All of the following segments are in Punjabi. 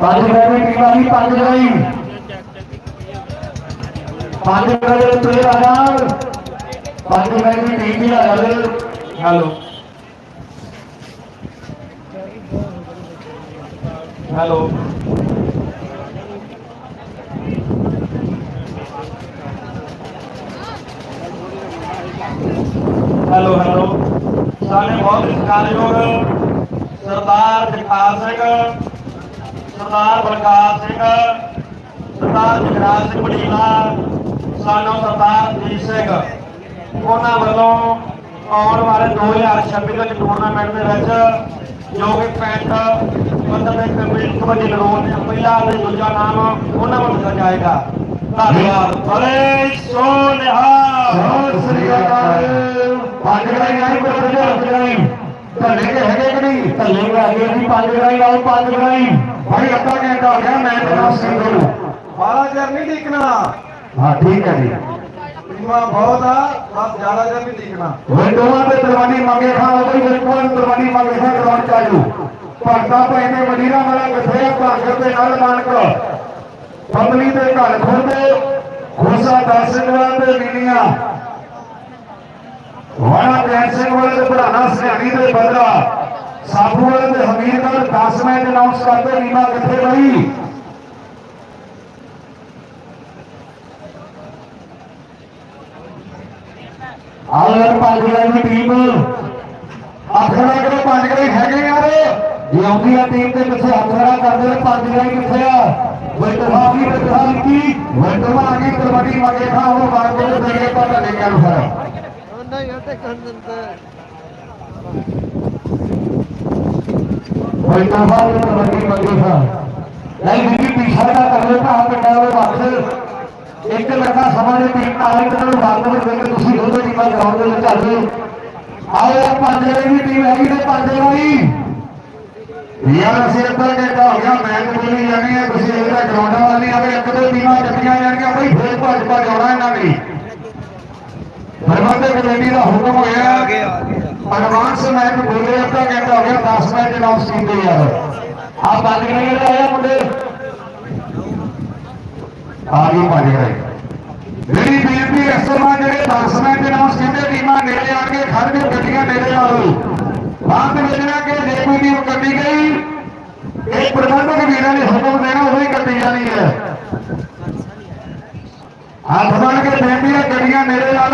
ਪੰਜ ਗਏ ਟੀਮ ਆ ਗਈ, ਪੰਜ ਗਈ ਪੰਜ ਗਏ ਪਲੇਅਰ ਆ ਜਾਣ ਪੰਜ ਗਏ ਦੀ ਟੀਮ ਵੀ ਆ ਜਾਵੇ ਹੈਲੋ। ਹੈਲੋ। Hello hello. ਸਾਡੇ ਬਹੁਤ ਸਤਿਕਾਰਯੋਗ ਸਰਦਾਰ ਜਗਤਾਰ ਸਿੰਘ। ਸਰਦਾਰ ਬਲਕਾਰ ਸਿੰਘ, ਸਰਦਾਰ ਜਗਰਾਜ ਸਿੰਘ ਮੜੀਲਾ ਸਾਨੂੰ ਸਰਦਾਰ ਜੀਤ ਸਿੰਘ। ਉਹਨਾਂ ਵੱਲੋਂ ਆਉਣ ਵਾਲੇ 2026 ਦੇ ਟੂਰਨਾਮੈਂਟ ਦੇ ਵਿੱਚ ਜੋ ਕਿ ਪੈਂਟ ਪੱਧਰ ਦੇ ਕਬੱਡੀ ਕਬੱਡੀ ਲਗਾਉਣ ਦੇ ਪਹਿਲਾ ਤੇ ਦੂਜਾ ਨਾਮ ਉਹਨਾਂ ਵੱਲੋਂ ਦਿੱਤਾ ਜਾਏਗਾ। ਧੰਨਵਾਦ। ਬਲੇ ਸੋਨਿਹਾ ਸਤਿ ਸ੍ਰੀ ਅਕਾਲ। ਪੰਜ ਗਏ ਆਈ ਪੰਜ ਗਏ ਧੱਲੇ ਹੈਗੇ ਕਿ ਨਹੀਂ? ਧੱਲੇ ਹੈਗੇ ਜੀ, ਪੰਜ ਗਏ ਆਓ ਪੰਜ ਗਏ ਭਾਈ ਅੱਧਾ ਘੰਟਾ ਹੋ ਗਿਆ ਮੈਂ ਬਣਾ ਸਿੰਘ ਨੂੰ ਬਾਲਾ ਚਿਰ ਨਹੀਂ ਦੇਖਣਾ। ਹਾਂ ਠੀਕ ਹੈ ਜੀ। ਟੀਮਾਂ ਬਹੁਤ ਆ ਬਸ ਜ਼ਿਆਦਾ ਚਿਰ ਨਹੀਂ ਦੇਖਣਾ। ਉਹ ਦੋਵਾਂ ਤੇ ਦਰਵਾਨੀ ਮੰਗੇ ਖਾਂ ਉਹ ਕੋਈ ਬਿਲਕੁਲ ਦਰਵਾਨੀ ਮੰਗੇ ਖਾਂ ਦਰਵਾਨ ਚਾਲੂ ਭਗਤਾ ਭਾਈ ਨੇ ਮਦੀਨਾ ਵਾਲਾ ਕਿੱਥੇ ਆ ਭਾਗਰ ਦੇ ਨਾਲ ਨਾਨਕ। ਫੰਦਲੀ ਦੇ ਘਰ ਖੁਰਦੇ ਖੋਸਾ ਵਾਲਾ ਤੇ ਨੀਲੀਆਂ ਵਾਲਾ ਪਿਆਰ ਸਿੰਘ ਵਾਲੇ ਤੇ ਭਰਾਣਾ ਸਿਆਣੀ ਦੇ ਬਦਲਾ ਸਾਬੂ ਤੇ ਹਮੀਰਗੜ 10 ਮਿੰਟ ਅਨਾਉਂਸ ਕਰਦੇ ਨੀਮਾ ਕਿੱਥੇ ਬਈ ਆਹ ਯਾਰ ਦੀ ਟੀਮ ਅਖੜਾ ਕਿਹੜੇ ਪੰਜ ਗਰਾਈ ਹੈਗੇ ਯਾਰ ਜੇ ਆਉਂਦੀ ਆ ਟੀਮ ਦੇ ਪਿੱਛੇ ਅਖੜਾ ਕਰਦੇ ਨੇ, ਪੰਜ ਗਰਾਈ ਕਿੱਥੇ ਆ? ਵੈਟਹਾ ਵੀ ਵੈਟਹਾ ਕੀ? ਵੈਟਹਾ ਆ ਗਈ ਕਬੱਡੀ ਮਗੇ ਖਾ ਉਹ ਬਾਹਰ ਦੇ ਕੇ ਪਤਾ ਨਹੀਂ ਕਿਆ ਫਿਰ। ਨਹੀਂ, ਉਹ ਤੇ ਕੰਦੰਤ ਵੈਟਹਾ ਵੀ ਕਬੱਡੀ ਮਗੇ ਖਾ ਨਹੀਂ ਵੀ ਪਿਛਾ ਦਾ ਕਰ ਭਾ ਪਿੰਡਾਂ ਦੇ ਵਾਪਸ ਇੱਕ ਲੱਖਾ ਸਮਾਂ ਦੇ ਟੀਮ ਨਾਲ ਇੱਕ ਨੂੰ ਬਾਅਦ ਵਿੱਚ ਤੁਸੀਂ ਦੋਵੇਂ ਟੀਮਾਂ ਗਰਾਊਂਡ ਦੇ ਵਿੱਚ ਚੱਲ ਜਾਓ ਆਓ ਯਾਰ ਪੰਜ ਦੀ ਟੀਮ ਹੈਗੀ ਤੇ ਪੰਜ ਗਰਾਈ ਯਾਰ, ਅਸੀਂ ਅੱਧਾ ਘੰਟਾ ਹੋ ਗਿਆ ਮੈਚ ਬੋਲੀ ਜਾਣੀ ਹੈ, ਤੁਸੀਂ ਇਹਦਾ ਗਰਾਊਂਡ ਵਾਲ ਆਵੇ ਇੱਕ ਦੋ ਟੀਮਾਂ ਚੱਲੀਆਂ ਜਾਣਗੀਆਂ, ਬਈ ਫੇਰ ਭੱਜ ਭੱਜ ਆਉਣਾ ਇਹਨਾਂ ਨੇ। ਹਰਮੰਦਰ ਕਮੇਟੀ ਦਾ ਹੁਕਮ ਹੋਇਆ। ਆ ਐਡਵਾਂਸ ਮੈਚ ਬੋਲੇ ਅੱਧਾ ਘੰਟਾ ਹੋ ਗਿਆ 10 ਮੈਚ ਅਨਾਉਂਸ ਕੀਤੇ ਯਾਰ ਆ ਪੰਜ ਗਏ ਆਇਆ ਮੁੰਡੇ? ਆ ਗਈ ਗਏ। ਮੇਰੀ ਬੇਨਤੀ ਹੈ ਸਮਾਂ ਜਿਹੜੇ 10 ਮੈਚ ਅਨਾਉਂਸ ਕੀਤੇ ਟੀਮਾਂ ਨੇੜੇ ਆਣ ਕੇ ਖੜ ਕੇ ਗੱਡੀਆਂ ਨੇੜੇ ਆ ਲਓ। ਬਾਅਦ ਵਿੱਚ ਨਾ ਕਿ ਜੇ ਕੋਈ ਟੀਮ ਕੱਟੀ ਗਈ ਇਹ ਪ੍ਰਬੰਧਕ ਵੀਰਾਂ ਨੇ ਹੁਕਮ ਦੇਣਾ ਉਹੀ ਕੱਟੀ ਜਾਣੀ ਹੈ। ਹੱਥ ਬਣ ਕੇ ਬੇਨਤੀ ਹੈ ਗੱਡੀਆਂ ਨੇੜੇ ਲਾ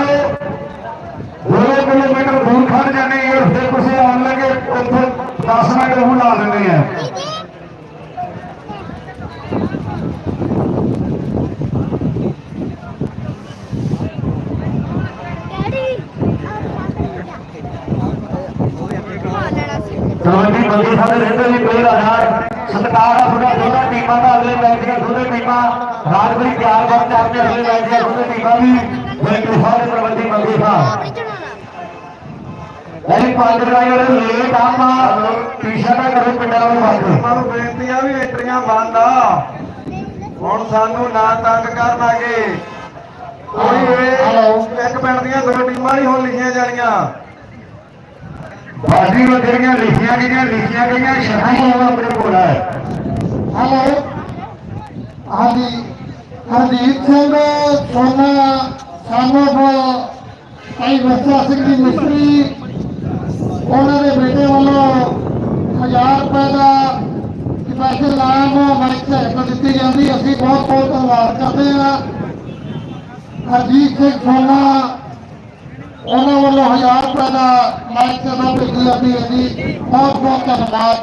ਲਓ ਦੋ ਕਿਲੋਮੀਟਰ ਦੂਰ ਖੜ ਜਾਂਦੇ ਹੋ ਫਿਰ ਤੁਸੀਂ ਆਉਣ ਲੱਗੇ, ਉੱਥੇ 10 ਮਿੰਟ ਨੂੰ ਲਾ ਦਿੰਦੇ ਆ ਕਬੱਡੀ ਬੰਦੀ ਸਾਡੇ ਰਹਿੰਦੇ ਵੀ ਕੋਈ ਆਧਾਰ ਸਤਕਾਰ ਆ ਤੁਹਾਡਾ ਦੋਨਾਂ ਟੀਮਾਂ ਦਾ ਅਗਲੇ ਮੈਚ ਦੀਆਂ ਦੋਨੇ ਟੀਮਾਂ ਰਾਜਪੁਰੀ ਤਿਆਰ ਕਰ ਕਰਦੇ ਅਗਲੇ ਮੈਚ ਦੀਆਂ ਦੋਨੇ ਟੀਮਾਂ ਵੀ ਬਿਲਕੁਲ ਸਾਰੇ ਪ੍ਰਬੰਧੀ ਮੰਗੇ ਥਾ ਨਹੀਂ ਪੰਜ ਰਾਈ ਵਾਲੇ ਲੇਟ ਆਮਾ ਟੀਸ਼ਾ ਨਾ ਕਰੋ ਪਿੰਡਾਂ ਨੂੰ ਬੰਦ ਟੀਮਾਂ ਨੂੰ ਬੇਨਤੀ ਆ ਵੀ ਐਂਟਰੀਆਂ ਬੰਦ ਆ। ਹੁਣ ਸਾਨੂੰ ਨਾ ਤੰਗ ਕਰਨਾਗੇ ਕੋਈ ਇੱਕ ਪਿੰਡ ਦੀਆਂ ਦੋ ਟੀਮਾਂ ਨਹੀਂ ਹੁਣ ਲਿਖੀਆਂ ਜਾਣੀਆਂ। ਬਾਜੀ ਨੂੰ ਜਿਹੜੀਆਂ ਲਿਖੀਆਂ ਗਈਆਂ ਲਿਖੀਆਂ ਗਈਆਂ ਉਹ ਆਪਣੇ ਕੋਲ ਹੈ ਹਲੋ ਹਾਂਜੀ ਹਰਦੀਪ ਸਿੰਘ ਸੋਨਾ ਸਾਨੂੰ ਭਾਈ ਵਰਸਾ ਸਿੰਘ ਦੀ ਮਿਸਤਰੀ ਉਹਨਾਂ ਦੇ ਬੇਟੇ ਵੱਲੋਂ 1000 ਰੁਪਏ ਦਾ ਸਪੈਸ਼ਲ ਨਾਮ ਮਾਈਕ ਸਹਾਇਤਾ ਦਿੱਤੀ ਜਾਂਦੀ। ਅਸੀਂ ਬਹੁਤ ਬਹੁਤ ਧੰਨਵਾਦ ਕਰਦੇ ਹਾਂ। ਹਰਜੀਤ ਸਿੰਘ ਸੋਨਾ ਉਹਨਾਂ ਵੱਲੋਂ 1000 ਰੁਪਏ ਦਾ ਮਾਈਕ ਸਹਾਇਤਾ ਦਿੱਤੀ ਜਾਂਦੀ ਹੈ ਜੀ। ਬਹੁਤ ਬਹੁਤ ਧੰਨਵਾਦ।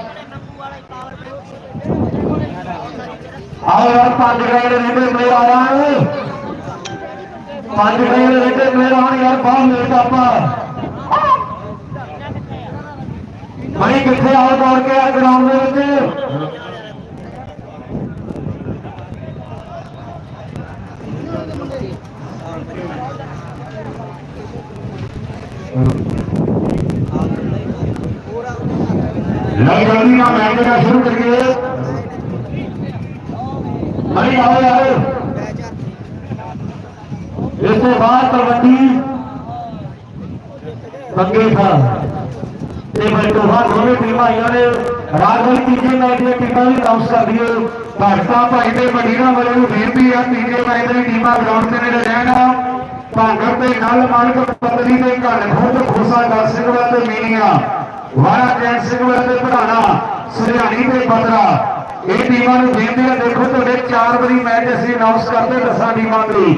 ਆਓ ਯਾਰ, ਪੰਜ ਗਏ ਦੇ ਰਹਿੰਦੇ ਮੇਰੇ ਪੰਜ ਗਏ ਦੇ ਰਹਿੰਦੇ ਆਣ ਯਾਰ, ਬਾਹਰ ਲੇਟ ਆਪਾਂ। ਭਾਈ ਕਿੱਥੇ ਆਓ ਦੌੜ ਕੇ ਆ ਗਰਾਊਂਡ ਦੇ ਵਿੱਚ? ਲਓ ਜਲਦੀ ਮੈਚ ਜਿਹੜਾ ਸ਼ੁਰੂ ਕਰੀਏ। ਭਾਈ ਆਓ ਯਾਰ। ਇਸ ਤੋਂ ਬਾਅਦ ਕਬੱਡੀ ਬੰਗੇ ਖਾਂ। ਤੇ ਬਲਟੋਹਾ ਦੋਵੇਂ ਟੀਮਾਂ ਆਈਆਂ ਨੇ। ਰਾਜਵਲ ਤੀਜੇ ਮੈਚ ਦੀਆਂ ਟੀਮਾਂ ਵੀ ਅਨਾਉਂਸ ਕਰ ਦਈਏ। ਭਗਤਾ ਭਾਈ ਦੇ ਮਡੀਰਾ ਵਾਲੇ ਨੂੰ ਬੇਨਤੀ ਆ, ਤੀਜੇ ਮੈਚ ਦੀਆਂ ਟੀਮਾਂ ਗਰਾਊਂਡ ਤੇ ਨੇੜੇ ਰਹਿਣ ਭਾਂਗਰ ਤੇ ਨਾਲ ਮਾਨਕ ਪਤਲੀ ਦੇ ਘਰ ਖੁਦ ਖੋਸਾ ਦਰ ਸਿੰਘ ਤੇ ਮੀਨੀਆਂ। ਵਾਰਾ ਜੈਨ ਸਿੰਘ ਤੇ ਪੜਾਣਾ ਸੁਰਿਆਣੀ ਤੇ ਬਦਰਾ। ਇਹ ਟੀਮਾਂ ਨੂੰ ਬੇਨਤੀ ਆ ਦੇਖੋ, ਤੁਹਾਡੇ ਚਾਰ ਵਾਰੀ ਮੈਚ ਅਸੀਂ ਅਨਾਉਂਸ ਕਰਦੇ ਦਸਾਂ ਟੀਮਾਂ ਦੇ।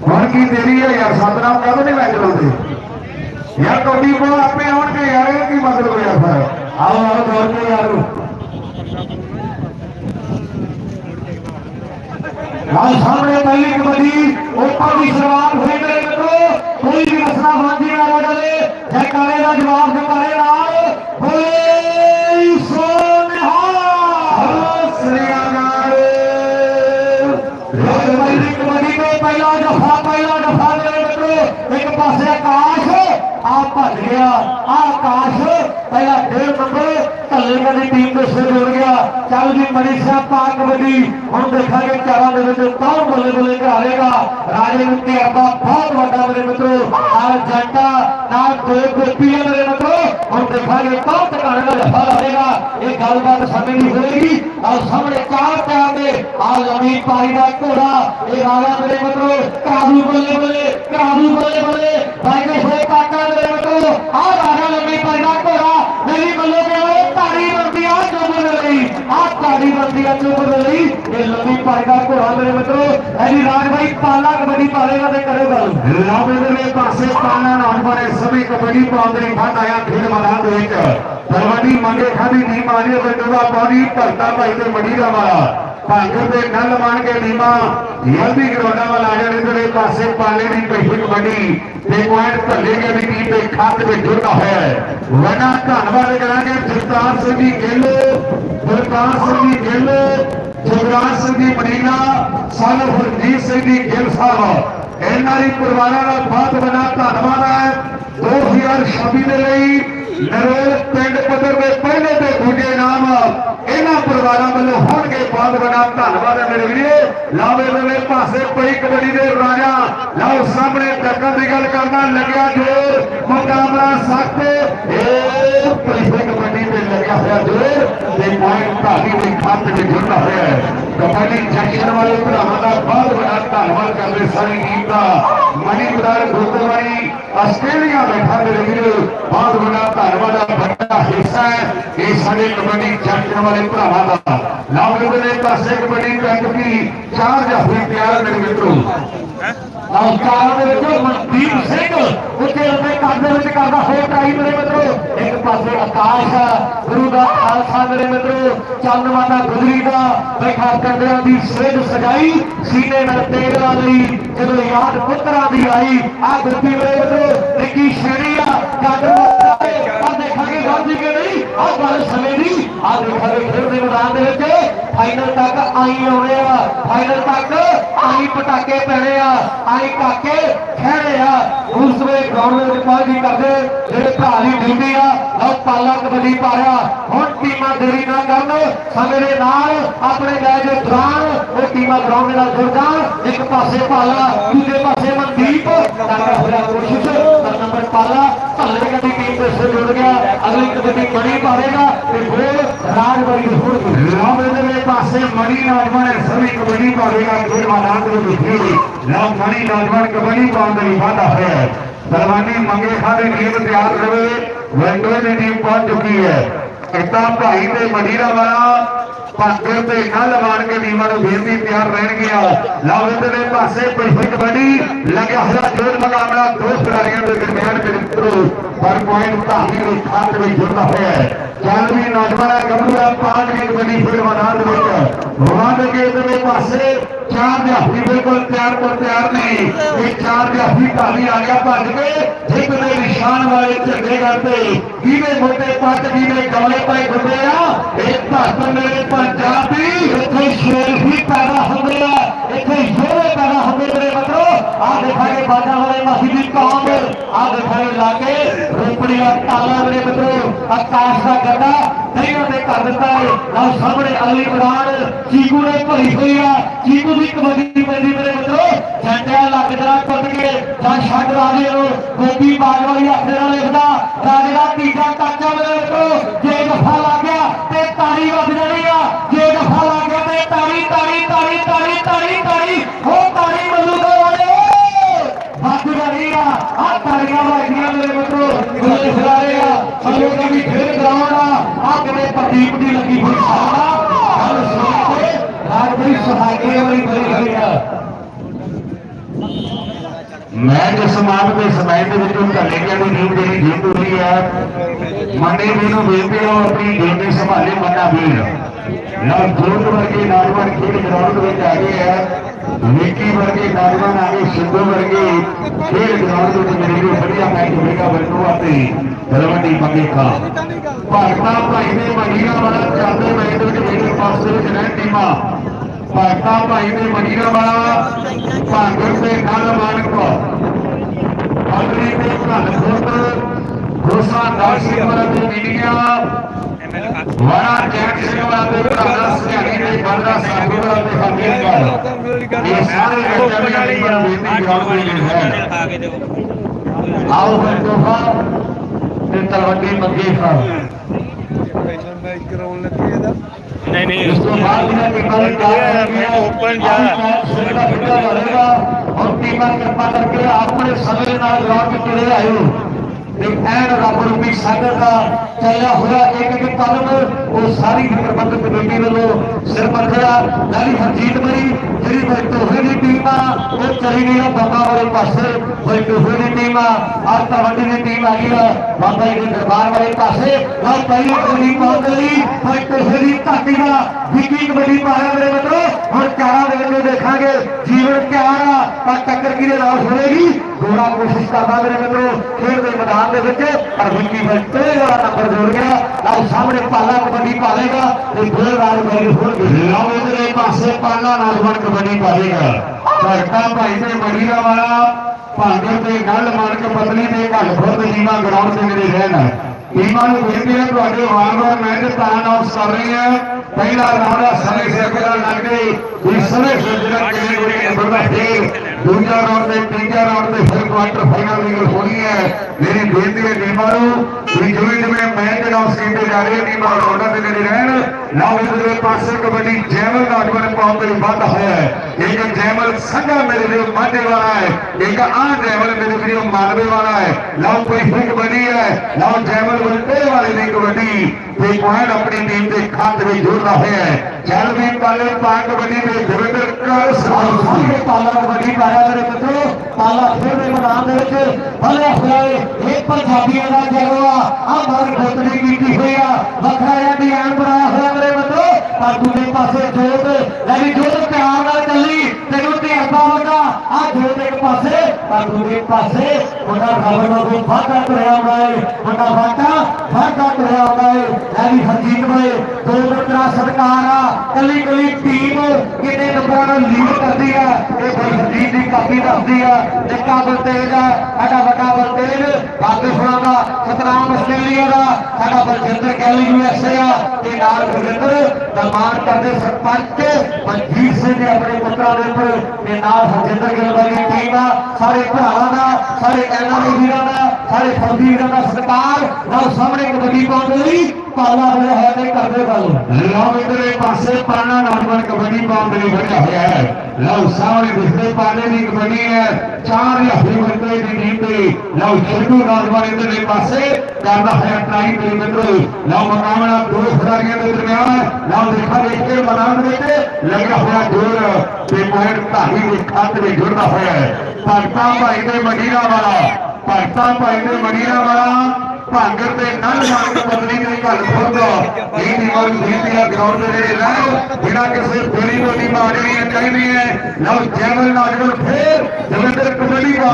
ਹੁਣ ਕੀ ਦੇਰੀ ਹੈ ਯਾਰ, ਸਤਨਾਮ ਕਦੋਂ ਨਹੀਂ ਮੈਚ ਲਾਉਂਦੇ ਯਾਰ ਕਬੱਡੀ ਕੋਲ ਆਪੇ ਆਉਣਗੇ, ਯਾਰ ਇਹ ਕੀ ਮਤਲਬ ਹੋਇਆ ਫਿਰ ਆਓ ਆਓ, ਦੌੜ ਕੇ ਯਾਰ ਨਾਲ ਸਾਹਮਣੇ ਪਹਿਲੀ ਕਬੱਡੀ, ਉੱਪਰ ਦੀ ਸ਼ੁਰੂਆਤ ਹੋਈ ਮੇਰੇ ਮਿੱਤਰੋ। ਕੋਈ ਵੀ ਮਸਲਾ ਬਾਂਝੀ ਨਾ ਰਹਿ ਜਾਵੇ ਜੈਕਾਰੇ ਦਾ ਜਵਾਬ ਜਕਾਰੇ ਨਾਲ ਬੋਲੇ ਸੋਨਿਹਾਲ ਸ੍ਰੀ ਅਕਾਲ ਲੋਕ ਪਹਿਲੀ ਕਬੱਡੀ ਦੇ ਪਹਿਲਾ ਦਫਾ ਪਹਿਲਾ ਦਫਾ ਮੇਰੇ ਮਿੱਤਰੋ ਇੱਕ ਪਾਸੇ ਆਕਾਸ਼ ਆ ਭੱਜ ਗਿਆ ਆ ਆਕਾਸ਼ ਪਹਿਲਾ ਡੇਢ ਨੰਬਰ ਧੱਲੇਗਾ ਦੀ ਟੀਮ ਦੇ ਸਿਰ ਜੁੜ ਗਿਆ। ਚੱਲ ਜੀ ਮਣੀ ਪਾ ਕਬੱਡੀ। ਹੁਣ ਦੇਖਾਂਗੇ ਚਾਰਾਂ ਦੇ ਵਿੱਚ ਕੌਣ ਬੱਲੇ ਬੱਲੇ ਘਾਲੇਗਾ ਰਾਜੇ ਨੂੰ ਤਜਰਬਾ ਬਹੁਤ ਵੱਡਾ ਮੇਰੇ ਮਿੱਤਰੋ। ਨਾਲ ਜੱਟਾ, ਨਾਲ ਦੋ ਗੋਪੀਆਂ ਮੇਰੇ ਮਿੱਤਰੋ। ਹੁਣ ਦੇਖਾਂਗੇ ਕੌਣ ਟਿਕਾਣੇ ਦਾ ਜਫਾ ਲਾਵੇਗਾ ਇਹ ਗੱਲਬਾਤ ਸਮੇਂ ਦੀ ਹੋਏਗੀ। ਆ ਸਾਹਮਣੇ ਚਾਰ ਪਿਆਰ ਦੇ ਆ ਪਾਰੀ ਦਾ ਘੋੜਾ। ਇਹ ਰਾਜਾ ਮੇਰੇ ਮਿੱਤਰੋ ਕਾਬੂ ਬੱਲੇ ਬੱਲੇ ਕਾਬੂ ਬੱਲੇ ਬੱਲੇ। ਭਾਈ ਨੇ ਹੋਏ ਕਾਕਾ ਮੇਰੇ ਮਿੱਤਰੋ। ਆ ਰਾਜਾ ਲੰਮੀ ਪਾਰੀ ਦਾ ਘੋੜਾ ਮੇਰੀ ਬੱਲੇ ਤੇ ਉਹ ਤਾੜੀ ਬੰਦੀ ਆ ਚੋਬਰ ਲਈ ਆ ਤਾੜੀ ਬੰਦੀ ਆ ਚੋਬਰ ਲਈ ਇਹ ਲੰਮੀ ਪਾਰੀ ਦਾ ਘੋੜਾ ਮੇਰੇ ਮਿੱਤਰੋ। ਐਨੀ ਰਾਜ ਭਾਈ ਪਾਲਾ ਕਬੱਡੀ ਪਾਲੇਗਾ ਤੇ ਕਰੋ ਗੱਲ। ਲਾਵੇ ਦੇ ਪਾਸੇ ਪਾਲਾ ਨੌਜਵਾਨ ਸਮੇਂ ਕਬੱਡੀ ਪਾਉਂਦੇ ਫੰਡ ਆਇਆ ਖੇਡ ਮੈਦਾਨ ਦੇ ਵਿੱਚ। ਤਲਵਾਡੀ ਮੰਗੇ ਖਾਦੀ ਨਹੀਂ ਮਾਰੀ ਬੰਦੂਗਾ ਪਾਣੀ ਭਰਤਾ ਭਾਈ ਤੇ ਮੜੀਰਾ ਵਾਲਾ ਭਾਂਗਰ ਦੇ ਨਲ ਮਾਣ ਕੇ ਨੀਮਾ। ਜਲਦੀ ਗਰਾਉਂਡਾਂ ਵੱਲ ਆ ਜਾਣ ਇਧਰੇ ਪਾਸੇ, ਪਾਲੇ ਦੀ ਪਹਿਲੀ ਕਬੱਡੀ ਤੇ ਪੁਆਇੰਟ ਭੱਲੇ ਕੇ ਦੀ ਟੀਮ ਦੇ ਖਾਤੇ ਵਿੱਚ ਜੁੜਦਾ ਹੋਇਆ ਹੈ। ਵਨਾ ਧੰਨਵਾਦ ਕਰਾਂਗੇ ਜਗਤਾਰ ਸਿੰਘ ਜੀ ਗਿੱਲ ਗੁਰਤਾਰ ਸਿੰਘ ਜੀ ਗਿੱਲ, ਜਗਰਾਜ ਸਿੰਘ ਜੀ ਮਨੀਨਾ ਸਾਨੂੰ ਹਰਜੀਤ ਸਿੰਘ ਜੀ ਗਿੱਲ ਸਾਹਿਬ। ਇਹਨਾਂ ਦੀ ਪਰਿਵਾਰਾਂ ਦਾ ਬਹੁਤ ਵੱਡਾ ਧੰਨਵਾਦ ਹੈ। 2026 ਦੇ ਲਈ ਨਰੋਲ ਪਿੰਡ ਪੱਧਰ ਦੇ ਪਹਿਲੇ ਤੇ ਦੂਜੇ ਨਾਮ ਇਹਨਾਂ ਪਰਿਵਾਰਾਂ ਵੱਲੋਂ ਹੋਣਗੇ ਬਹੁਤ ਧੰਨਵਾਦ ਹੈ ਮੇਰੇ ਵੀਰੇ। ਲਾਵੇ ਲਵੇ ਪਾਸੇ ਪਈ ਕਬੱਡੀ ਦੇ ਰਾਜਾ। ਲਓ ਸਾਹਮਣੇ ਟੱਕਰ ਦੀ ਗੱਲ ਕਰਨਾ ਲੱਗਿਆ ਜੋਰ। ਮੁਕਾਬਲਾ ਸਖਤ। ਇਹ ਪਹਿਲੇ ਕਬੱਡੀ ਤੇ ਲੱਗਿਆ ਹੋਇਆ ਜੋਰ। ਤੇ ਪੁਆਇੰਟ ਧਾਰੀ ਦੇ ਖਾਤੇ ਵਿੱਚ ਜੁੜਦਾ ਹੋਇਆ ਹੈ। ਕਬੱਡੀ ਜੰਕਸ਼ਨ ਵਾਲੇ ਭਰਾਵਾਂ ਦਾ ਬਹੁਤ ਵੱਡਾ ਧੰਨਵਾਦ ਕਰਦੇ ਸਾਰੇ ਟੀਮ ਦਾ। ਮਨੀ ਮਦਾਰ ਗੁਰਦੁਆਰੀ ਆਸਟ੍ਰੇਲੀਆ ਬੈਠਾ ਮੇਰੇ ਵੀਰੋ। ਬਹੁਤ ਵੱਡਾ ਧੰਨਵਾਦ ਦਾ ਵੱਡਾ ਹਿੱਸਾ ਹੈ ਇਹ ਸਾਡੇ ਕਬੱਡੀ ਜੰਕਸ਼ਨ ਵਾਲੇ ਭਰਾਵਾਂ ਦਾ। ਲਾਭ ਦੇ ਪਾਸੇ ਕਬੱਡੀ ਪਿੰਡ ਚਾਰ ਜਾਫੀ ਪਿਆਰ ਮੇਰੇ ਮਿੱਤਰੋ। ਆਹ ਕਾਰ ਦੇ ਵਿੱਚ ਮਨਦੀਪ ਸਿੰਘ ਉੱਤੇ ਲੰਬੇ ਕੱਦ ਦੇ ਵਿੱਚ ਕਰਦਾ ਹੋਇਆ ਟਰਾਈ ਮੇਰੇ ਮਿੱਤਰੋ। ਇੱਕ ਪਾਸੇ ਆਕਾਸ਼ ਆ, ਗੁਰੂ ਦਾ ਖਾਲਸਾ ਮੇਰੇ ਮਿੱਤਰੋ। ਚੰਦਮਾਤਾ ਗੁਜਰੀ ਦਾ ਬੈਠਾ ਕੰਡਿਆਂ ਦੀ ਸਿਰ ਸਜਾਈ ਸੀਨੇ ਨਾਲ ਤੇਗ ਲਾ ਲਈ ਜਦੋਂ ਯਾਦ ਪੁੱਤਰਾਂ ਦੀ ਆਈ ਆ ਗੁੱਪੀ ਮੇਰੇ ਮਿੱਤਰੋ ਨਿੱਕੀ ਸ਼ੇਰੀ ਆ ਕੱਦ ਆ ਦੇਖਾਂਗੇ ਗਾਂਧੀ ਕੇ ਨਹੀਂ ਆ ਗੱਲ ਸਮੇਂ ਦੀ ਆ ਦੇਖਾਂਗੇ ਖੇਡ ਦੇ ਮੈਦਾਨ ਦੇ ਵਿੱਚ ਫਾਈਨਲ ਤੱਕ ਆਈ ਆਉਣੇ ਆ। ਫਾਈਨਲ ਤੱਕ ਆਈ ਪਟਾਕੇ ਪੈਣੇ ਆ, ਆਈ ਕਾਕੇ ਖੇੜੇ ਆ। ਉਸ ਵੇ ਗਰਾਊਂਡ ਦੇ ਵਿੱਚ ਪਾਜੀ ਕਰਦੇ, ਜਿਹੜੇ ਭਰਾ ਦੀ ਡਿਊਟੀ ਆ, ਲਓ ਪਾਲਾ ਕਬੱਡੀ ਪਾ ਹੁਣ ਟੀਮਾਂ ਦੇਰੀ ਨਾ ਕਰਨ, ਸਮੇਂ ਦੇ ਨਾਲ ਆਪਣੇ ਮੈਚ ਦੇ ਦੌਰਾਨ ਉਹ ਟੀਮਾਂ ਗਰਾਊਂਡ ਦੇ ਨਾਲ ਜੁੜ ਜਾਣ। ਇੱਕ ਪਾਸੇ ਪਾਲਾ, ਦੂਜੇ ਪਾਸੇ ਮਨਦੀਪ ਕਰਦਾ ਹੋਇਆ ਕੋਸ਼ਿਸ਼ ਪਰ ਨੰਬਰ ਪਾਲਾ ਭੱਲੇ ਗੱਡੀ ਟੀਮ ਦੇ ਸਿਰ ਜੁੜ ਗਿਆ ਅਗਲੀ ਕਬੱਡੀ ਬੜੀ ਪਾਵੇਗਾ ਤੇ ਗੋਲ ਰਾਜਬਾਈ ਦੇ ਹੁੜ ਲਾਵੇ ਦੇ ਪਾਸੇ ਮਣੀ ਨੌਜਵਾਨ ਸਭੀ ਕਬੱਡੀ ਪਾਵੇਗਾ ਖੇਡ ਮੈਦਾਨ ਦੇ ਵਿੱਚ ਖੇਡੀ ਲਾ ਮਣੀ ਨੌਜਵਾਨ ਕਬੱਡੀ ਪਾਉਣ ਦੇ ਲਈ ਵਾਧਾ ਹੋਇਆ ਹੈ ਦਰਵਾਨੀ ਮੰਗੇ ਖਾਦੇ ਟੀਮ ਤਿਆਰ ਰਵੇ ਵੈਂਡੋ ਦੀ ਟੀਮ ਪਹੁੰਚ ਚੁੱਕੀ ਹੈ ਕਿਤਾ ਭਾਈ ਤੇ ਮਡੀਰਾ ਵਾਲਾ ਪਾਸੇ ਤੇ ਨਲ ਮਾਰ ਕੇ ਟੀਮਾਂ ਨੂੰ ਬੇਨਤੀ ਤਿਆਰ ਰਹਿਣਗੀਆਂ ਲਾਵੇ ਦੇ ਪਾਸੇ ਪਹਿਲੀ ਕਬੱਡੀ ਲੱਗਿਆ ਹੋਇਆ ਜੋਰ ਮੁਕਾਬਲਾ ਦੋ ਖਿਡਾਰੀਆਂ ਦੇ ਦਰਮਿਆਨ ਦੇ ਮਿੱਤਰੋ ਪਰ ਪੁਆਇੰਟ ਧਾਰੀ ਦੇ ਖਾਤੇ ਵਿੱਚ ਜੁੜਦਾ ਹੋਇਆ ਹੈ। ਚਾਲਵੀ ਨੌਜਵਾਨ ਗੱਭਰੂ ਪਾਂਚ ਦੀ ਫਿਰ ਮੈਦਾਨ ਦੇ ਵਿੱਚ। ਰੋਡ ਕੇ ਦੇ ਪਾਸੇ ਚਾਰ ਜਾਫੀ ਬਿਲਕੁਲ ਤਿਆਰ ਪਰ ਤਿਆਰ ਨਹੀਂ। ਇਹ ਚਾਰ ਜਾਫੀ ਢਾਲੀ ਆ ਗਿਆ ਭੱਜ ਕੇ, ਇੱਕ ਦੇ ਨਿਸ਼ਾਨ ਵਾਲੇ ਝੰਡੇ ਕਰਦੇ ਕਿਹਦੇ ਮੋਟੇ ਪੱਟ ਕਿਹਦੇ ਗਮਲੇ ਪਾਏ ਹੁੰਦੇ ਆ? ਇਹ ਧਰਤ ਮੇਰੇ ਪੰਜਾਬੀ ਇੱਥੇ ਸ਼ੇਰ ਵੀ ਪੈਦਾ ਹੁੰਦੇ ਆ। ਇੱਥੇ ਯੋਧੇ ਪੈਦਾ ਹੁੰਦੇ ਮੇਰੇ ਮਤਰੋ। ਆ ਦੇਖਾਂਗੇ ਬਾਜਾ ਵਾਲੇ ਮਾਹੀ ਦੀ ਕੌਮ। ਆ ਦੇਖਾਂਗੇ ਲਾ ਕੇ ਰੋਪੜੀ ਦਾ ਤਾਲਾ ਮੇਰੇ ਮਤਰੋ। ਆਕਾਸ਼ ਦਾ ਗੱਡਾ ਕਈਆਂ ਤੇ ਕਰ ਦਿੱਤਾ ਹੈ। ਲਓ ਸਾਹਮਣੇ ਅਗਲੀ ਮੈਦਾਨ, ਚੀਕੂ ਨੇ ਭਰੀ ਹੋਈ ਆ। ਚੀਕੂ ਦੀ ਕਬੱਡੀ ਪੈਂਦੀ ਮੇਰੇ ਮਿੱਤਰੋ ਛੱਡਿਆ ਲੱਗ ਜਰਾ ਕੁੱਟ ਕੇ, ਜਾਂ ਛੱਡ ਰਾਜੇ ਨੂੰ ਗੋਪੀ ਬਾਜਵਾਲੀ ਅੱਖੇ ਨਾਲ ਲਿਖਦਾ, ਰਾਜੇ ਦਾ ਤੀਜਾ ਟੱਚਾ ਮੇਰੇ ਮਿੱਤਰੋ, ਜੇ ਦਫਾ ਲੱਗ ਗਿਆ ਤੇ ਤਾੜੀ ਵੱਜ ਜਾਣੀ ਆ। ਜੇ ਦਫਾ ਲੱਗ ਗਿਆ ਤੇ ਤਾੜੀ ਤਾੜੀ ਤਾੜੀ ਤਾੜੀ ਤਾੜੀ ਤਾੜੀ, ਹੋ ਤਾੜੀ ਮੱਲੂਗਾ ਵਾਲੇ ਹੱਥ ਗੜੀ ਆ। ਆ ਤਾੜੀਆਂ ਵੱਜਦੀਆਂ ਮੇਰੇ ਮਿੱਤਰੋ ਗੁੱਲੇ ਖਿਲਾਰੇ ਆ, ਅਗਲੇ ਦਾ ਵੀ ਖੇਡ ਗਰਾਉਂਡ ਆ ਆ ਦੀ ਲੱਗੀ ਹੋਈ ਸਾਡਾ ਗੱਲ ਸੁਣ ਕੇ ਰਾਜ ਬੜੀ ਵਾਲੀ ਬੜੀ ਹੋਈ ਆ। ਮੈਂ ਜਿਸ ਸਮਾਜ ਦੇ ਸਮੇਂ ਦੇ ਵਿੱਚੋਂ ਵਿੱਚ ਘੱਲੇ ਦੀ ਨੀਂਦ ਦੇਣੀ ਜੀਤ ਹੋਈ ਹੈ। ਮੰਨੇ ਵੀ ਨੂੰ ਬੇਨਤੀ ਹੋ ਉਹ ਆਪਣੀ ਗੇਮ ਸੰਭਾਲੇ ਮੰਨਾ ਵੀਰ ਨਾ ਜੋਤ ਵਰਗੇ ਨੌਜਵਾਨ ਖੇਡ ਗਰਾਊਂਡ ਵਿੱਚ ਆ ਗਏ ਹੈ ਵਿੱਕੀ ਵਰਗੇ, ਨੌਜਵਾਨ ਆ ਗਏ ਵਰਗੇ। ਖੇਡ ਗਰਾਊਂਡ ਵਿੱਚ ਮੇਰੇ ਵਧੀਆ ਮੈਚ ਹੋਏਗਾ ਬੰਨੂ ਅਤੇ ਬਲਵੰਡੀ ਮੰਗੇਖਾ। ਭਾਰਤਾ ਭਾਈ ਨੇ ਮਹੀਨਾ ਵਾਲਾ ਚੱਲਦੇ ਮੈਚ ਵਿੱਚ ਮੇਰੇ ਪਾਸ ਦੇ ਵਿੱਚ ਰਹਿ ਟੀਮਾਂ ਭਾਰਤਾ ਭਾਈ ਦੇ ਮਹੀਨਾ ਵਾਲਾ ਭਾਗਰ ਦੇ ਨਾਲ ਮਾਨਕ ਅਗਲੀ ਦੇ ਘਰ ਖੁੱਦ ਦੋਸਾ ਦਾਸ ਸਿੰਘ ਵਾਲਾ ਤੇ ਮੀਡੀਆ ਵਾਰਾ ਜੈਕ ਸਿੰਘ ਵਾਲਾ ਤੇ ਭਰਾ ਸਿਆਣੀ ਦੇ ਬੰਦਾ ਸਾਧੂ ਵਾਲਾ ਤੇ ਹਰਜੀਤ ਵਾਲਾ ਇਹ ਸਾਰੇ ਰੱਜਣ ਵਾਲੀ ਦੇ ਕੇ ਦਿਓ ਆਓ ਤੋਹਫਾ ਤੇ ਤਲਵੰਡੀ ਮੰਗੇ ਖਾ ਮੈਚ ਕਰਾਉਣ ਲੱਗੇ ਇਹਦਾ ਨਹੀਂ ਨਹੀਂ। ਇਸ ਤੋਂ ਬਾਅਦ ਇਹਨਾਂ ਟੀਮਾਂ ਨੇ ਕਿਹਾ ਹੈ ਓਪਨ ਜਾ। ਸਿੱਧਾ ਬਿੱਟਾ ਰਹੇਗਾ ਔਰ ਟੀਮਾਂ ਕਿਰਪਾ ਕਰਕੇ ਆਪਣੇ ਸਮੇਂ ਨਾਲ ਵਿੱਚ ਤੁਰੇ ਆਇਓ। ਤੇ ਐਨ ਰੱਬ ਰੂਪੀ ਸਾਗਰ ਦਾ ਚੱਲਿਆ ਹੋਇਆ ਇੱਕ ਇੱਕ ਕਦਮ, ਉਹ ਸਾਰੀ ਪ੍ਰਬੰਧਕ ਕਮੇਟੀ ਵੱਲੋਂ ਸਿਰ ਮੱਥਿਆ ਨਾਲੀ ਹਰਜੀਤ ਮਰੀ, ਜਿਹੜੀ ਬਲਟੋਹੇ ਦੀ ਟੀਮ ਆ ਉਹ ਚਲੀ ਗਈ ਆ ਬਾਬਾ ਵਾਲੇ ਪਾਸੇ। ਬਲਟੋਹੇ ਦੀ ਟੀਮ ਆ ਆਹ ਤਲਵੰਡੀ ਦੀ ਟੀਮ ਆ ਗਈ ਆ। ਬਾਬਾ ਜੀ ਦੇ ਦਰਬਾਰ ਵਾਲੇ ਪਾਸੇ। ਲਓ ਪਹਿਲੀ ਕਬੱਡੀ ਪਹੁੰਚ ਗਈ ਬਲਟੋਹੇ ਦੀ ਧਰਤੀ ਦਾ। ਵਿੱਕੀ ਕਬੱਡੀ ਪਾਇਆ ਮੇਰੇ ਮਿੱਤਰੋ, ਹੁਣ ਚਾਰਾਂ ਦੇ ਵੱਲੋਂ ਦੇਖਾਂਗੇ, ਜੀਵਨ ਪਿਆਰ ਆ ਪਰ ਟੱਕਰ ਕਿਹਦੇ ਨਾਲ ਹੋਵੇਗੀ? ਦੋੜਾ ਕੋਸ਼ਿਸ਼ ਕਰਦਾ ਮੇਰੇ ਮਿੱਤਰੋ, ਖੇਡ ਦੇ ਮੈਦਾਨ ਦੇ ਵਿੱਚ, ਪਰ ਵਿੱਕੀ ਬਲਟੇ ਵਾਲਾ ਨੰਬਰ ਜੋੜ ਗਿਆ। ਲਓ, ਸਾਹਮਣੇ ਪਾਲਾ ਕਬੱਡੀ ਪਾਲੇਗਾ ਤੇ ਗੋਲ ਰਾਜ ਬਾਈ ਲਓ ਇਧਰੇ ਪਾਸੇ ਪਾਲਾ ਨੌਜਵਾਨ ਕਬੱਡੀ ਪਾਲੇਗਾ ਭਗਤਾ ਭਾਈ ਦੇ ਮੜੀਰਾ ਵਾਲਾ, ਭਾਂਗਰ ਦੇ ਗੱਲ ਮਾਨਕ ਪਤਨੀ ਦੇ ਘਰ ਖੁਰਦ ਨੀਵਾ ਗਰਾਊਂਡ ਤੇ ਮੇਰੇ ਰਹਿਣ। ਟੀਮਾਂ ਨੂੰ ਬੇਨਤੀ ਹੈ ਤੁਹਾਡੇ ਵਾਰ-ਵਾਰ ਮੈਚ ਤਾਂ ਅਨਾਉਂਸ ਕਰ ਰਹੀ ਹੈ। ਪਹਿਲਾ ਰਾਉਂਡ ਸਮੇਂ ਸਿਰ ਕੇ ਲੱਗ ਗਈ ਇਸ ਸਮੇਂ ਸਿਰ ਜਿਹੜਾ ਕਿਵੇਂ ਕੋਈ ਨੰਬਰ ਦਾ ਖੇਡ ਦੂਜਾ ਰਾਉਂਡ ਤੇ ਤੀਜਾ ਰਾਉਂਡ ਤੇ ਫਿਰ ਕੁਆਟਰ ਫਾਈਨਲ ਦੀ ਗੱਲ ਹੋਣੀ ਹੈ। ਮੇਰੀ ਬੇਨਤੀ ਹੈ ਟੀਮਾਂ ਨੂੰ ਵੀ ਜਿਵੇਂ ਜਿਵੇਂ ਮੈਚ ਅਨਾਉਂਸ ਕੀਤੇ ਜਾ ਰਹੇ, ਟੀਮਾਂ ਰੌਂਡਾਂ ਤੇ ਨੇੜੇ ਰਹਿਣ ਲਓ ਇਧਰਲੇ ਪਾਸੇ ਕਬੱਡੀ ਜੈਮਲ ਨੌਜਵਾਨ ਪਾਉਣ ਦੇ ਵੱਧ ਹੋਇਆ ਹੈ। ਇੱਕ ਜੈਮਲ ਸੰਘਾ ਮੇਰੇ ਲਈ ਮਾਝੇ ਵਾਲਾ ਹੈ, ਇੱਕ ਆਹ ਜੈਮਲ ਮੇਰੇ ਲਈ ਮਾਲਵੇ ਵਾਲਾ ਹੈ। ਲਓ ਕੋਈ ਫਿਰ ਕਬੱਡੀ ਹੈ, ਲਓ ਜੈਮਲ ਬਲਟੇ ਵਾਲੇ ਦੀ ਕਬੱਡੀ ਤੇ ਪੁਆਇੰਟ ਆਪਣੀ ਟੀਮ ਦੇ ਖਾਤੇ ਵਿੱਚ ਜੋੜਦਾ ਹੋਇਆ ਹੈ। ਚੱਲ ਵੀ ਪਾਲੇ ਪਾ ਕਬੱਡੀ ਦੇ ਗੁਰਿੰਦਰ ਕਰ ਸਾਹਿਬ ਪਾਲਾ ਕਬੱਡੀ ਪਾਇਆ ਮੇਰੇ ਮਿੱਤਰੋ, ਪਾਲਾ ਫਿਰ ਦੇ ਮੈਦਾਨ ਦੇ ਵਿੱਚ ਭਲੇ ਹੋਏ ਇਹ ਪੰਜਾਬੀਆਂ ਦਾ ਜਗਵਾ ਆ ਮਾਰ ਖੋਤਰੀ ਕੀਤੀ ਹੋਈ ਆ। ਵੱਖਰਾ ਜਿਹਾ ਡਿਜ਼ਾਈਨ ਬਣਾਇਆ ਹੋਇਆ ਮੇਰੇ ਮਿੱਤਰੋ, ਪਰ ਦੂਜੇ ਪਾਸੇ ਜੋਤ ਲੈ ਵੀ ਜੋਤ ਪਿਆਰ ਨਾਲ ਚੱਲੀ ਤੈਨੂੰ ਧਿਆਨਾ ਵਗਾ ਆ ਜੋਤ ਇੱਕ ਪਾਸੇ ਪਰ ਦੂਜੇ ਪਾਸੇ, ਉਹਦਾ ਖਬਰ ਨੂੰ ਕੋਈ ਫਾਟਾ ਕਰਿਆ ਹੋਇਆ ਹੈ ਉਹਦਾ ਫਾਟਾ ਫਾਟਾ ਕਰਿਆ ਹੋਇਆ ਹੈ ਲੈ ਹਰਜੀਤ ਭਾਈ ਦੋ ਨੰਬਰਾਂ ਸਰਕਾਰ ਆ, ਕੱਲੀ ਕੱਲੀ ਟੀਮ ਕਿੰਨੇ ਨੰਬਰਾਂ ਨਾਲ ਲੀਡ ਕਰਦੀ ਆ। ਇਹ ਭਾਈ ਹਰਜੀਤ ਦੀ ਕਾਪੀ ਦੱਸਦੀ ਆ, ਨਿੱਕਾ ਬਲਤੇਜ ਆ, ਸਾਡਾ ਵੱਡਾ ਬਲਤੇਜ ਪਾਕਿਸਤਾਨ ਦਾ ਸਤਨਾਮ ਆਸਟ੍ਰੇਲੀਆ ਦਾ, ਸਾਡਾ ਬਲਜਿੰਦਰ ਕੈਲੀ ਯੂਐਸਏ ਆ, ਤੇ ਨਾਲ ਗੁਰਜਿੰਦਰ ਦਰਬਾਰ ਕਰਦੇ ਸਰਪੰਚ ਮਨਜੀਤ ਸਿੰਘ ਨੇ ਦੇ ਉੱਪਰ ਤੇ ਨਾਲ ਹਰਜਿੰਦਰ ਗਿੱਲ ਵਾਲੀ ਟੀਮ ਆ, ਸਾਰੇ ਭਰਾਵਾਂ ਦਾ, ਸਾਰੇ ਐਨਆਰਆਈ ਵੀਰਾਂ ਦਾ, ਸਾਰੇ ਫੌਜੀ ਵੀਰਾਂ ਦਾ ਸਤਿਕਾਰ। ਨਾਲ ਸਾਹਮਣੇ ਕਬੱਡੀ ਪਾਉਣ ਲਈ ਪਾਲਾ ਹੋਇਆ ਹੈ ਤੇ ਕਰਦੇ ਗੱਲ ਲਓ ਇਧਰੇ ਪਾਸੇ ਪਾਣਾ ਨੌਜਵਾਨ ਕਬੱਡੀ ਪਾਉਣ ਲਈ ਵਧਿਆ ਹੋਇਆ ਹੈ। ਲਓ ਸਾਹਮਣੇ ਦਿਸਦੇ ਪਾਲੇ ਦੀ ਕਬੱਡੀ ਹੈ। ਚਾਰ ਹਫ਼ਤੇ ਬੰਦੇ ਦੀ ਟੀਮ ਤੇ। ਲਓ ਛੋਟੂ ਨੌਜਵਾਨ ਇਧਰਲੇ ਪਾਸੇ। ਕਰਦਾ ਹੋਇਆ ਟਰਾਈ ਦੇ ਮਿੱਤਰੋ। ਲਓ ਮੁਕਾਬਲਾ ਦੋ ਖਿਡਾਰੀਆਂ ਦੇ ਦਰਮਿਆਨ ਲਓ ਦੇਖਾ ਦੇਖ ਮੈਦਾਨ ਦੇ ਵਿੱਚ ਲੱਗਿਆ ਹੋਇਆ ਜੋਰ ਤੇ ਪੁਆਇੰਟ ਧਾਰੀ ਦੇ ਖਾਤੇ ਵਿੱਚ ਜੁੜਦਾ ਹੋਇਆ ਹੈ। ਭਗਤਾ ਭਾਈ ਦੇ ਮਡੀਰਾ ਵਾਲਾ। ਭਗਤਾ ਭਾਈ ਦੇ ਮਡੀਰਾ ਵਾਲਾ। ਭਾਂਗਰ ਦੇ ਨਾਲ ਮਾਰ ਕੇ ਦੇ ਘਰ ਖੁਦ ਇਹ ਨਿਵਾਲ ਬੇਨਤੀ ਗਰਾਊਂਡ ਦੇ ਨੇੜੇ ਰਹਿ ਬਿਨਾਂ ਕਿਸੇ ਬੋਲੀ ਬੋਲੀ ਮਾਰਨੀ ਚਾਹੀਦੀ ਹੈ ਲਓ ਜੈਵਲ ਨੌਜਵਾਨ ਫੇਰ ਜਵਿੰਦਰ ਕਬੱਡੀ ਦਾ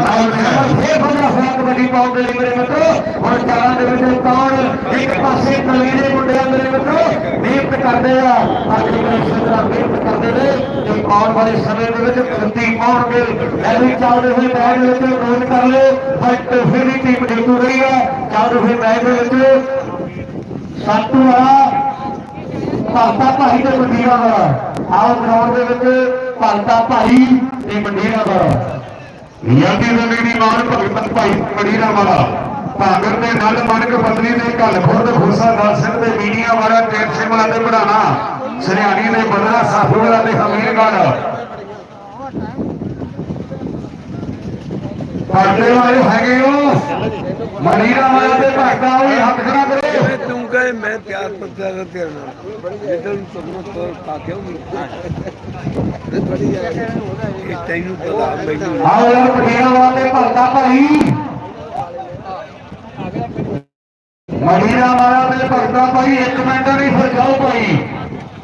ਫੇਰ ਬੰਦਾ ਹੋਇਆ ਕਬੱਡੀ ਪਾਉਣ ਦੇ ਲਈ ਮੇਰੇ ਮਿੱਤਰੋ। ਹੁਣ ਚਾਰਾਂ ਦੇ ਵਿੱਚ ਕੌਣ ਇੱਕ ਪਾਸੇ ਕਲੀੜੇ ਮੁੰਡਿਆਂ ਮੇਰੇ ਮਿੱਤਰੋ। ਮਿਹਨਤ ਕਰਦੇ ਆ। ਅੱਜ ਕ੍ਰਿਸ਼ਨ ਦਾ ਮਿਹਨਤ ਕਰਦੇ ਨੇ ਤੇ ਆਉਣ ਵਾਲੇ ਸਮੇਂ ਦੇ ਵਿੱਚ ਖੰਤੀ ਪਾਉਣਗੇ ਐਵੇਂ ਚੱਲਦੇ ਹੋਏ ਮੈਚ ਦੇ ਵਿੱਚ ਨੋਟ ਕਰ ਲਿਓ ਬਟ ਫਿਰ ਵੀ ਟੀਮ ਜਿੱਤੂ ਰਹੀ ਹੈ। ਚੱਲਦੇ ਹੋਏ ਮੈਚ ਦੇ ਵਿੱਚ ਸਾਟੂ ਵਾਲਾ ਭਗਤਾ ਭਾਈ ਤੇ ਮੰਡੀਰਾ ਵਾਲਾ ਆਓ ਗਰਾਊਂਡ ਦੇ ਵਿੱਚ ਭਗਤਾ ਭਾਈ ਤੇ ਮੰਡੀਰਾ ਵਾਲਾ ਯਾਦੀ ਦੇ ਦੀ ਮਾਨ ਭਗਤ ਭਾਈ ਮੜੀਰਾ ਵਾਲਾ। ਭਾਗਰ ਦੇ ਨਾਲ ਮਨਕ ਬੰਦਲੀ ਦੇ ਘਲ ਖੁਰਦ ਖੁਰਸਾ ਦਾਸ ਸਿੰਘ ਦੇ ਮੀਡੀਆ ਵਾਲਾ ਟੇਪ ਸਿੰਘ ਵਾਲਾ ਪੜਾਣਾ ਸਰਿਆਣੀ ਦੇ ਬਦਲਾ ਸਾਫੂ ਵਾਲਾ ਤੇ ਹਮੀਰਗੜ ਪਰਦੇ ਵਾਲੇ ਹੈਗੇ ਹੋ। ਮੜੀਰਾ ਵਾਲਾ ਤੇ ਭਗਤਾ ਉਹ ਹੱਥ ਖੜਾ ਕਰੇ। ਤੂੰ ਕਹੇ ਮੈਂ ਤਿਆਰ ਪਰ ਤਿਆਰ ਤੇਰੇ ਨਾਲ। ਜਿੱਦਾਂ ਤੁਹਾਨੂੰ ਤੋਰ ਪਾ ਕੇ ਉਹ ਇਹ ਤੈਨੂੰ ਪਤਾ ਮੈਨੂੰ ਆਓ ਯਾਰ ਮੰਡੀਰਾ ਵਾਲਾ ਤੇ ਭਗਤਾ ਭਾਈ। ਮੜੀਰਾ ਵਾਲਾ ਤੇ ਭਗਤਾ ਭਾਈ ਇੱਕ ਮਿੰਟ ਨਹੀਂ ਫਿਰ ਜਾਓ ਭਾਈ।